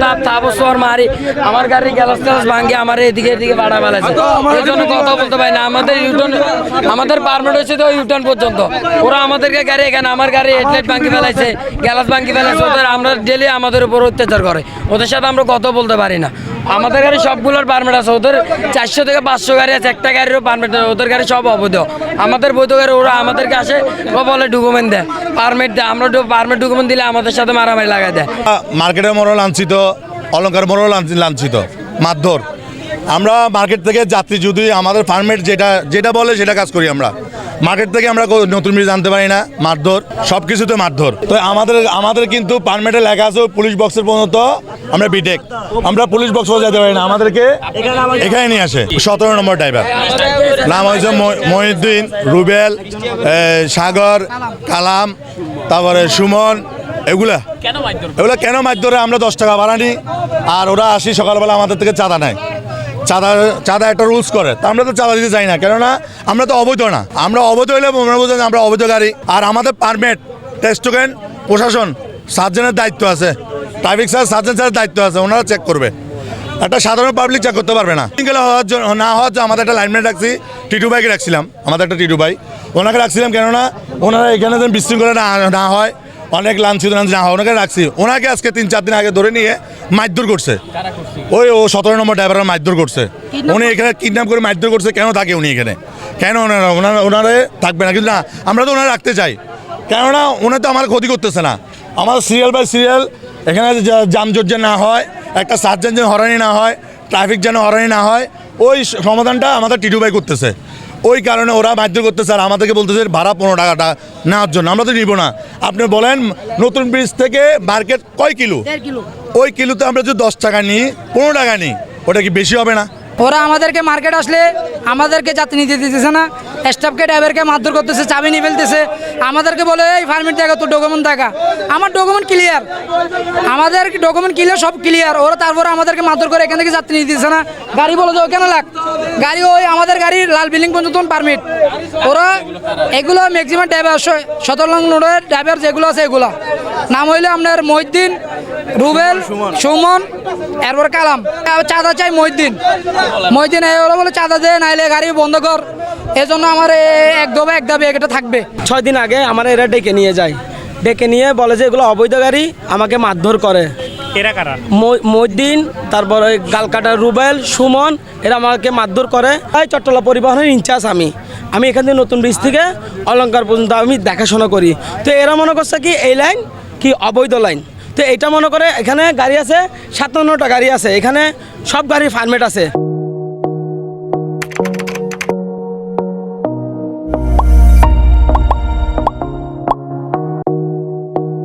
তাপ তাপস্বর মারি। আমার গাড়ি গ্যালাস ট্যালাস আমার এদিকে এদিকে বাড়া বেলাছে এই জন্য কথা বলতে পারি না। আমাদের ইউটার্ন আমাদের পারমিট হয়েছে তো ইউটার্ন পর্যন্ত। ওরা আমাদেরকে গাড়ি এখানে আমার গাড়ি হেডলাইট ভাঙ্গি ফেলাইছে গ্যালাস ভাঙ্গি ফেলাইছে। ওদের আমরা ডেলি আমাদের উপর অত্যাচার করে। ওদের সাথে আমরা কথা বলতে পারি না। আমাদের গাড়ি সবগুলোর পারমিট আছে। ওদের চারশো থেকে পাঁচশো গাড়ি আছে। একটা গাড়িরও পারমিট ওদের গাড়ি সব অবৈধ। আমাদের বৈধ গাড়ি, ওরা আমাদেরকে আসে, ও বলে ডকুমেন্ট দেয়। পারমিট দেয়। আমরা পারমিট ডকুমেন্ট দিলে আমাদের সাথে মারামারি লাগাই দেয়। মার্কেটের মোড়ও লাঞ্ছিত অলঙ্কার লাঞ্ছি- লাঞ্ছিত, মারধর। আমরা মার্কেট থেকে যাত্রী যদি আমাদের ফার্মেট যেটা যেটা বলে সেটা কাজ করি আমরা। মার্কেট থেকে আমরা নতুন ব্রিজ জানতে পারি না মারধর সব কিছুতে মারধর। তো আমাদের আমাদের কিন্তু পারমিটে লেখা আছে পুলিশ বক্সের পর্যন্ত আমরা বিটেক আমরা পুলিশ বক্সও যেতে পারি না আমাদেরকে এখানে নিয়ে আসে। সতেরো নম্বর ড্রাইভার নাম হয়েছে মহি- মহিউদ্দিন রুবেল সাগর কালাম তারপরে সুমন এগুলা। এগুলো কেন মাছ ধরে আমরা দশ টাকা ভাড়া নিই। আর ওরা আসি সকালবেলা আমাদের থেকে চাঁদা নেয়। চাঁদা চাঁদা একটা রুলস করে। তা আমরা তো চাঁদা দিতে চাই না, কেননা আমরা তো অবৈধ না। আমরা অবৈধ হইলে মনে বোঝেন আমরা অবৈধ গাড়ি। আর আমাদের পারমিট টেস্ট টোকেন প্রশাসন সার্জেনের দায়িত্ব আছে। ট্রাফিক স্যার সার্জেন স্যারের দায়িত্ব আছে, ওনারা চেক করবে। একটা সাধারণ পাবলিক চেক করতে পারবে না। সিঙ্গেল হওয়ার জন্য না হওয়ার জন্য আমাদের একটা লাইনম্যান রাখছি টিটু বাইকে রাখছিলাম, আমাদের একটা টিটু বাই ওনাকে রাখছিলাম কেননা ওনারা এখানে যেন বিশৃঙ্খলা না না হয় অনেক লাঞ্ছিত না হয় ওনাকে রাখছি। ওনাকে আজকে তিন চার দিন আগে ধরে নিয়ে মারধর করছে। ওই ও সতেরো নম্বর ড্রাইভার মারধর করছে। উনি এখানে কিডন্যাপ করে মারধর করছে কেন থাকে উনি এখানে? কেন ওনারা ওনারা ওনারে থাকবে না? কিন্তু না আমরা তো ওনারা রাখতে চাই। কেননা ওনার তো আমার ক্ষতি করতেছে না। আমার সিরিয়াল বাই সিরিয়াল এখানে যানজট যেন না হয় একটা সার্জেন যেন হরানি না হয় ট্রাফিক যেন হরানি না হয় ওই সমাধানটা আমাদের টিটু ভাই করতেছে। ওই কারণে ওরা বাধ্য করতে আর আমাদেরকে বলতেছে ভাড়া পনেরো টাকাটা নেওয়ার জন্য আমরা তো নিব না। আপনি বলেন নতুন ব্রিজ থেকে মার্কেট কয় কিলো? ওই কিলোতে আমরা যদি দশ টাকা নিই পনেরো টাকা নিই ওটা কি বেশি হবে না? ওরা আমাদেরকে মার্কেট আসলে আমাদেরকে যাত্রী নিতে দিতেছে না। স্টাফকে ড্রাইভারকে মারধর করতেছে, চাবি নিয়ে ফেলতেছে। আমাদেরকে বলে, এই ফার্মিট দেখা তোর ডকুমেন্ট দেখা। আমার ডকুমেন্ট ক্লিয়ার আমাদের ডকুমেন্ট ক্লিয়ার সব ক্লিয়ার ওরা তারপরে আমাদেরকে মারধর করে এখান থেকে যাত্রী দিতেছে না। গাড়ি বলে যে কেন লাগ? গাড়ি ওই আমাদের গাড়ির লাল বিল্ডিং পর্যন্ত পারমিট ওরা এগুলো ম্যাক্সিমাম ড্রাইভার সতেরো লং রোডের ড্রাইভার যেগুলো আছে, এগুলো। নাম হইলে আপনার মহিদ্দিন রুবেল সুমন। এরপর কালাম। চাঁদা চাই মহিদ্দিন মহিদ্দিন এই ওরা বলে চাঁদা দে নাইলে গাড়ি বন্ধ কর। এজন্য আমার এ এক দবে এক দাবি একটা থাকবে। ছয় দিন আগে আমার এরা ডেকে নিয়ে যায়। ডেকে নিয়ে বলে যে এগুলো অবৈধ গাড়ি আমাকে মারধর করে। এরা কারা? মইদ্দিন তারপরে গালকাটা রুবেল সুমন এরা আমাকে মারধর করে। তাই চট্টলা পরিবহনের ইনচার্জ আমি। আমি এখান থেকে নতুন ব্রিজ থেকে অলঙ্কার পর্যন্ত আমি দেখাশোনা করি। তো এরা মনে করছে কি এই লাইন কি অবৈধ লাইন তো এটা মনে করে এখানে গাড়ি আছে, সাতান্নটা গাড়ি আছে। এখানে সব গাড়ি ফার্মেট আছে।